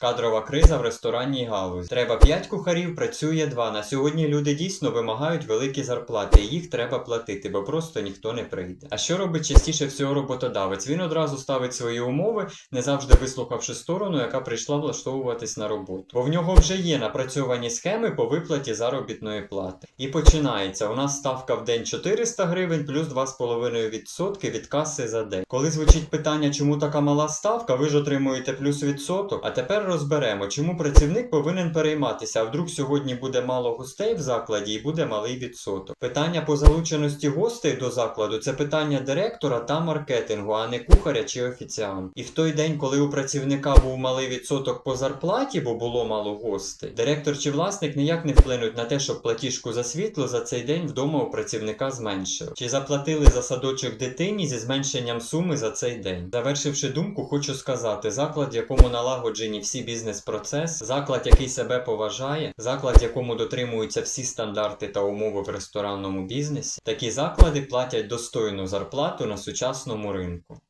Кадрова криза в ресторанній галузі. Треба 5 кухарів, працює 2. На сьогодні люди дійсно вимагають великі зарплати, і їх треба платити, бо просто ніхто не прийде. А що робить частіше всього роботодавець? Він одразу ставить свої умови, не завжди вислухавши сторону, яка прийшла влаштовуватись на роботу. Бо в нього вже є напрацьовані схеми по виплаті заробітної плати. І починається. У нас ставка в день 400 гривень плюс 2,5% від каси за день. Коли звучить питання, чому така мала ставка, ви ж отримуєте плюс відсоток. А тепер розберемо, чому працівник повинен перейматися, а вдруг сьогодні буде мало гостей в закладі і буде малий відсоток. Питання по залученості гостей до закладу це питання директора та маркетингу, а не кухаря чи офіціанта. І в той день, коли у працівника був малий відсоток по зарплаті, бо було мало гостей, директор чи власник ніяк не вплинуть на те, щоб платіжку за світло за цей день вдома у працівника зменшили. Чи заплатили за садочок дитині зі зменшенням суми за цей день? Завершивши думку, хочу сказати: заклад, в якому налагоджені всі бізнес-процеси, заклад, який себе поважає, заклад, якому дотримуються всі стандарти та умови в ресторанному бізнесі, такі заклади платять достойну зарплату на сучасному ринку.